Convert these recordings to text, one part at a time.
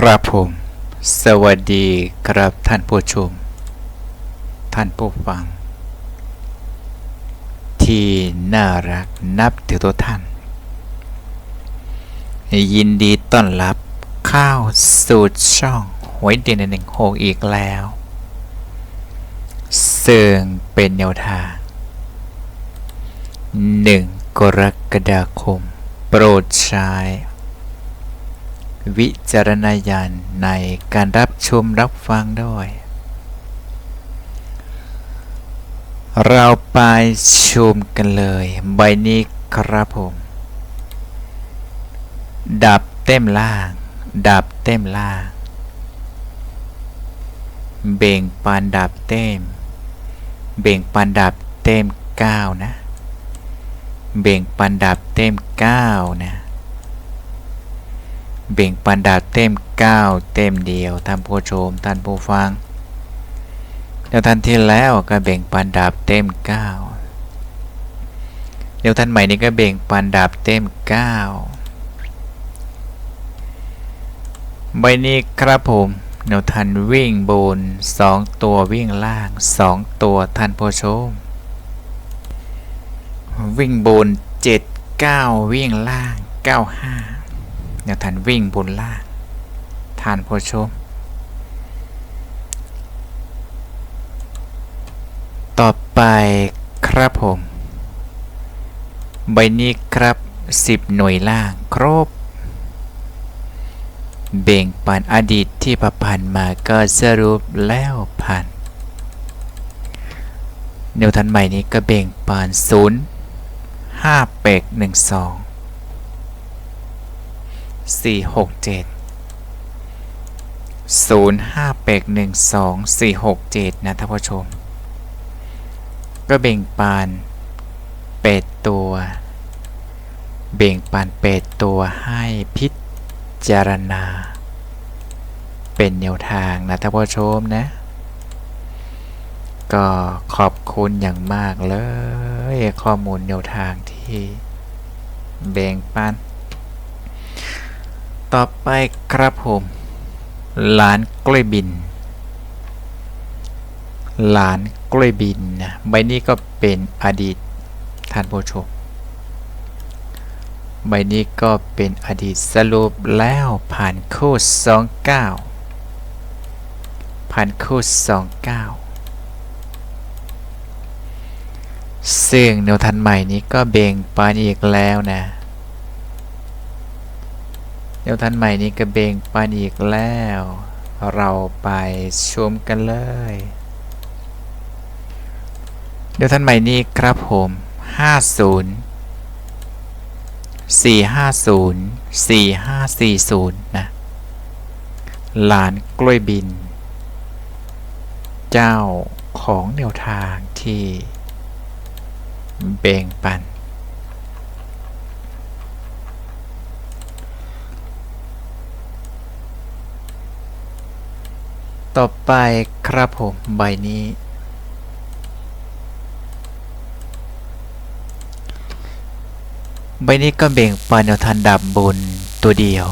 ครับผม สวัสดีครับท่านผู้ชม ท่านผู้ฟัง ที่น่ารักนับถือตัวท่าน ยินดีต้อนรับเข้าสู่ช่องหวยเด่นหนึ่งหกอีกแล้ว ซึ่งเป็นแนวทางหนึ่งกรกฎาคม โปรดใช้ วิจารณญาณในการรับชมรับฟังด้วย เราไปชมกันเลย ใบนี้ครับผม ดับเต็มล่าง ดับเต็มล่าง เบ่งปานดับเต็ม เบ่งปานดับเต็มเก้านะ เบ่งปันดับเต็มเก้านะ เบ่งปันดับเต็มเก้าเต็มเดียวท่านผู้ชมท่านผู้ฟังเดี๋ยวท่านที่แล้วก็เบ่งปันดับเต็มเก้าเดี๋ยวท่านใหม่นี้ก็เบ่งปันดับเต็มเก้าใบนี้ครับผมเดี๋ยวท่านวิ่งบนสองตัววิ่งล่างสองตัวท่านผู้ชม วิ่งบนเจ็ดเก้าวิ่งล่างเก้าห้า เดี๋ยวท่านวิ่งบนล่างท่านผู้ชม ต่อไปครับผม ใบนี้ครับสิบหน่วยล่างครบ เบ่งปันอดีตที่ประพันธ์มาก็สรุปแล้วผ่านแนวทันใหม่นี้ก็เบ่งปานศูนย์ห้าเปกหนึ่ง สี่หกเจ็ดศูนย์ห้าเปกหนึ่งสองสี่หกเจ็ดนะท่านผู้ชม ก็เบ่งปานเป็ดตัว เบ่งปานเป็ดตัวให้พิจารณา เป็นแนวทางนะท่านผู้ชมนะ ก็ขอบคุณอย่างมากเลย ข้อมูลแนวทางที่แบ่งปัน ต่อไปครับผมหลานกล้วยบินหลานกล้วยบินนะใบนี้ก็เป็นอดีตท่านผู้ชมใบนี้ก็เป็นอดีตสรุปแล้วผ่านคู่สองเก้าผ่านคู่สองเก้าซึ่งแนวทันใหม่นี้ก็เบ่งปานอีกแล้วนะ แนวทันใหม่นี้ก็เบงปานอีกแล้ว เราไปชมกันเลย เดี๋ยวท่านใหม่นี้ครับผม 50 450 4540 นะ หลานกล้วยบิน เจ้าของแนวทางที่แบ่งปัน ต่อไปครับผมใบนี้ ใบนี้ก็เบ่งปันแนวทันดับบนตัวเดียว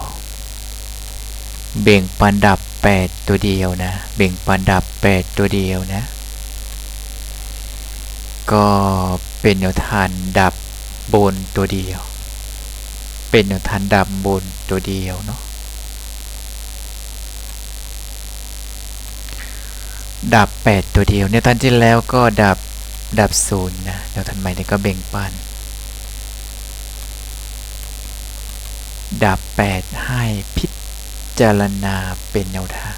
เบ่งปันดับ 8 ตัวเดียวนะ เบ่งปันดับ 8 ตัวเดียวนะ ก็เป็นแนวทานดับบนตัวเดียว เป็นแนวทานดับบนตัวเดียวเนาะ ดับ8 ตัวเดียวในทันที่แล้วก็ดับดับศูนย์นะแนวทันใหม่นี่ก็เบ่งปันดับ8 ให้พิจารณาเป็นแนวทาง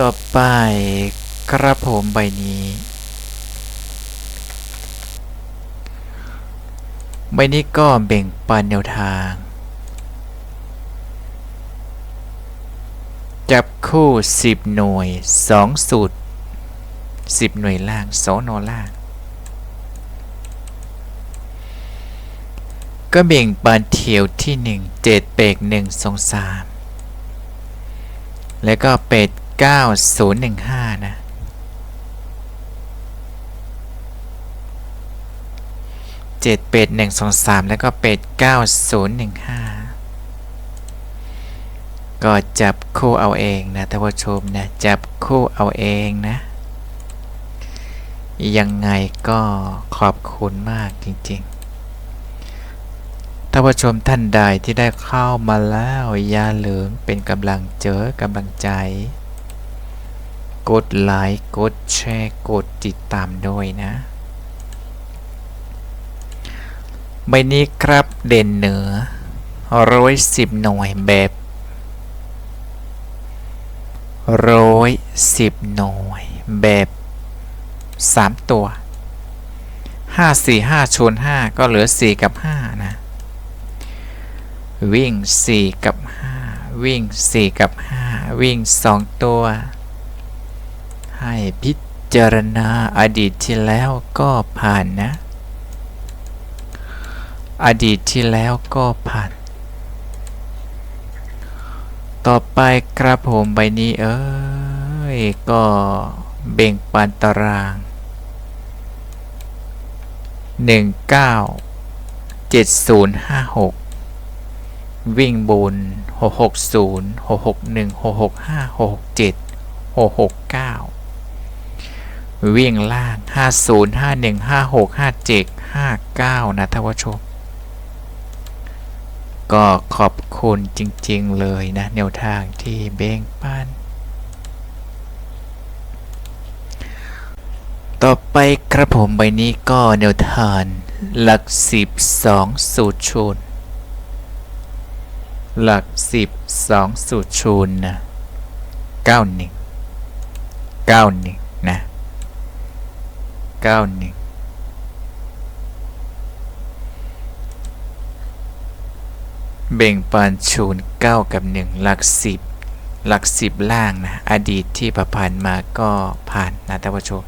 ต่อไปกระผมใบนี้ ใบนี้ก็เบ่งปันแนวทาง จับคู่ 10 หน่วย 2 สูตร 10 หน่วยล่าง2นอล่าง ก็เบ่งปานเทียวที่ 1 7 เปก1 2 3แล้วก็เป็ด9015 นะ 7 เป็ด1 2 3 แล้วก็เป็ด9015 ก็จับคู่เอาเองนะท่านผู้ชมนะจับคู่เอาเองนะยังไงก็ขอบคุณมากจริงๆ ท่านผู้ชมท่านใดที่ได้เข้ามาแล้วอย่าลืมเป็นกำลังเจอกำลังใจ กดไลค์กดแชร์กดติดตามด้วยนะใบนี้ครับเด่นเหนือร้อยสิบหน่วยแบบ ร้อยสิบหน่วย แบบสามตัวห้าสี่ห้าชนห้าก็เหลือสี่กับห้านะ วิ่งสี่กับห้าวิ่งสี่กับห้าวิ่งสองตัว ให้พิจารณาอดีตที่แล้วก็ผ่านนะ อดีตที่แล้วก็ผ่าน ต่อไปกระผมใบนี้เอ้ยก็เบ่งปันตาราง 197056 วิ่งบน 660 661 665 667 669วิ่งล่าง 50 51 56 57 59 นะท่านผู้ชม ก็ขอบคุณจริง ๆ เลยนะ แนวทางที่เบ่งปัน ต่อไปครับผมใบนี้ก็แนวทางหลัก 12 สูตรชูนหลัก 12 สูตรชูนนะ91 91 นะ 91 เบ่งปันชูนเก้ากับหนึ่งหลักสิบหลักสิบล่างนะอดีตที่ผ่านมาก็ผ่านนะท่านผู้ชม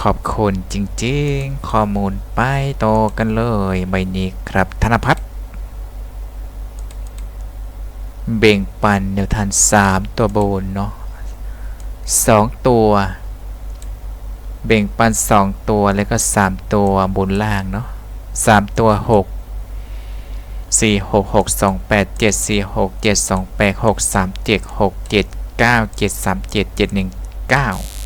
ขอบคุณจริงๆ ข้อมูลไปโตกันเลยใบนี้ครับธนพัฒน์เบ่งปันเนวทัน 3 ตัวบนเนาะ2ตัว เบ่งปัน 2 ตัวแล้วก็ 3 ตัวบนล่างเนาะ3ตัว 6 4 6 6 2 8 7 4 6 7 2 8 6 3 7 6 7 9 7 3 7 7 1 9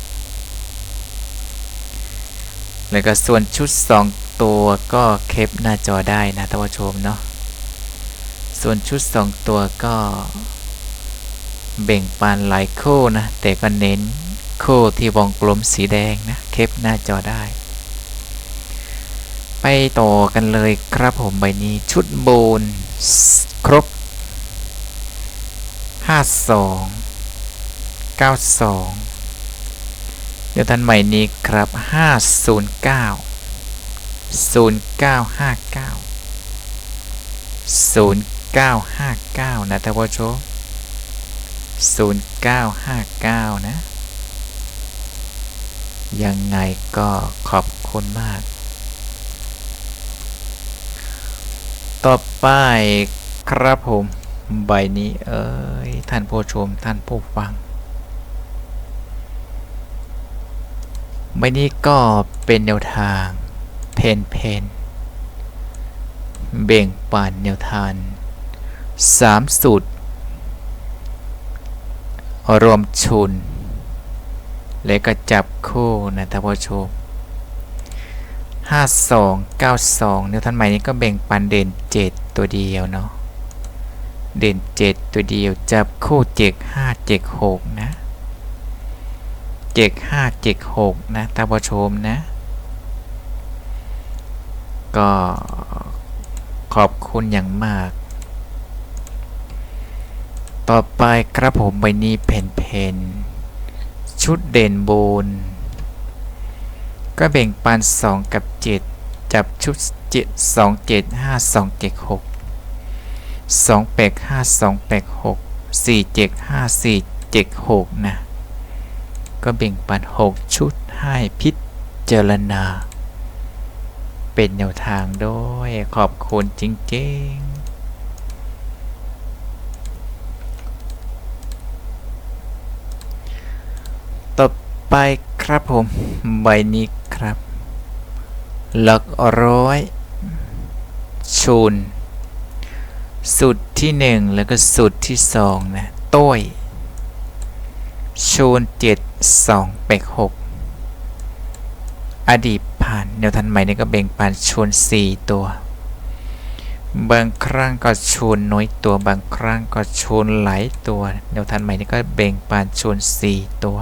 แล้วก็ส่วนชุด 2 ตัวก็เคปหน้าจอได้นะท่านผู้ชมเนาะส่วนชุด 2 ตัวก็เบ่งปานหลายคู่นะ แต่ก็เน้นคู่ที่วงกลมสีแดงนะเคปหน้าจอได้ ไปต่อกันเลยครับผมใบนี้ชุดโบนครบ 52 92 เดี๋ยวท่านใหม่นี้ครับ 509 0959 0959 นะท่านผู้ชม0959 นะ ยังไงก็ขอบคุณมาก ต่อไปครับผมใบนี้ เอ้ย ท่านผู้ชมท่านผู้ฟัง ใบนี้ก็เป็นแนวทาง เพนเพนเบ่งป่านแนวทางสามสูตร รวมชุน และก็จับคู่นะท่านผู้ชม 52 92แนวทางใหม่นี้ก็เบ่งปันเด่น 7 ตัวเดียวเนาะ เด่น 7 ตัวเดียว จับคู่7 5 7 6นะเจ็กห้าเจ็กหกนะท่านผู้ชมนะ ก็ขอบคุณอย่างมาก ต่อไปครับผมใบนี้เพนเพนชุดเด่นบน ก็แบ่งปัน 2 กับ 7 จับชุด 7 2 7 5 2 7 6 2 8 5 2 8 6 4 7 5 4 7 6 นะ ก็แบ่งปัน 6 ชุดให้พิจารณา เป็นแนวทางด้วยขอบคุณจริงๆต่อไป ครับผม ใบนี้ครับ หลักร้อยชูนสุดที่หนึ่งแล้วก็สุดที่สองนะต้ยชูนเจ็ดสองเปกหกอดีตผ่านแนวทันใหม่นี่ก็เบ่งปันชูนสี่ตัว บางครั้งก็ชูนน้อยตัวบางครั้งก็ชูนหลายตัวแนวทันใหม่นี่ก็เบ่งปันชูนสี่ตัว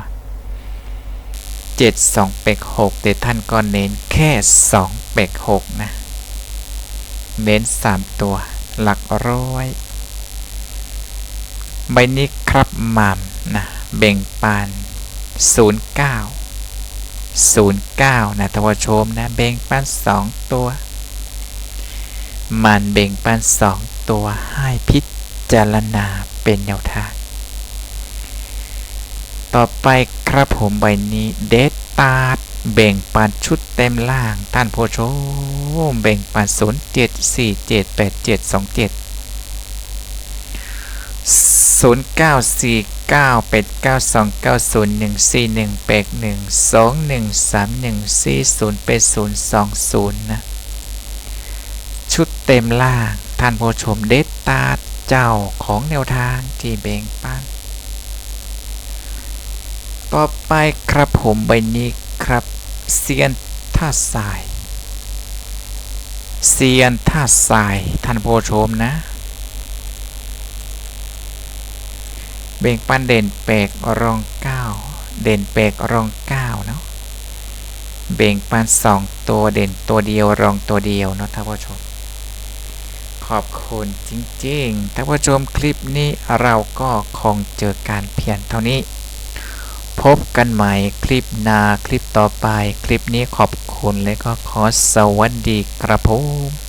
เจ็ดสองเป็กหกแต่ท่านก็เน้นแค่สองเป็กหกนะ เน้นสามตัว หลักร้อย ใบนี้ครับหม่ำนะเบ่งปาน 09 09 นะท่านผู้ชมนะ เบ่งปาน2 ตัว มันเบ่งปาน2 ตัวให้พิจารณาเป็นแนวทาง ต่อไปครับผมใบนี้เดตตาดเบ่งปันชุดเต็มล่างท่านผู้ชมเบ่งปัน0 7 4 7 8 7 2 7 0 9 4 9 8 9 2 9 0 1 4 1 8 1 2 1 3 1 4 0 8 0 2 0นะชุดเต็มล่างท่านผู้ชมเด็ดตาเจ้าของแนวทางที่เบ่งปัน ต่อไปครับผมใบนี้ครับเซียนท่าทรายเซียนท่าทรายท่านผู้ชมนะ เบ่งปันเด่นเปกรองเก้าเด่นเปกรองเก้าเนาะเบ่งปันสองตัวเด่นตัวเดียวรองตัวเดียวเนาะท่านผู้ชม ขอบคุณจริงๆท่านผู้ชมคลิปนี้เราก็คงเจอการเพียงเท่านี้ พบกันใหม่คลิปหน้าคลิปต่อไป คลิปนี้ขอบคุณและก็ขอสวัสดีครับผม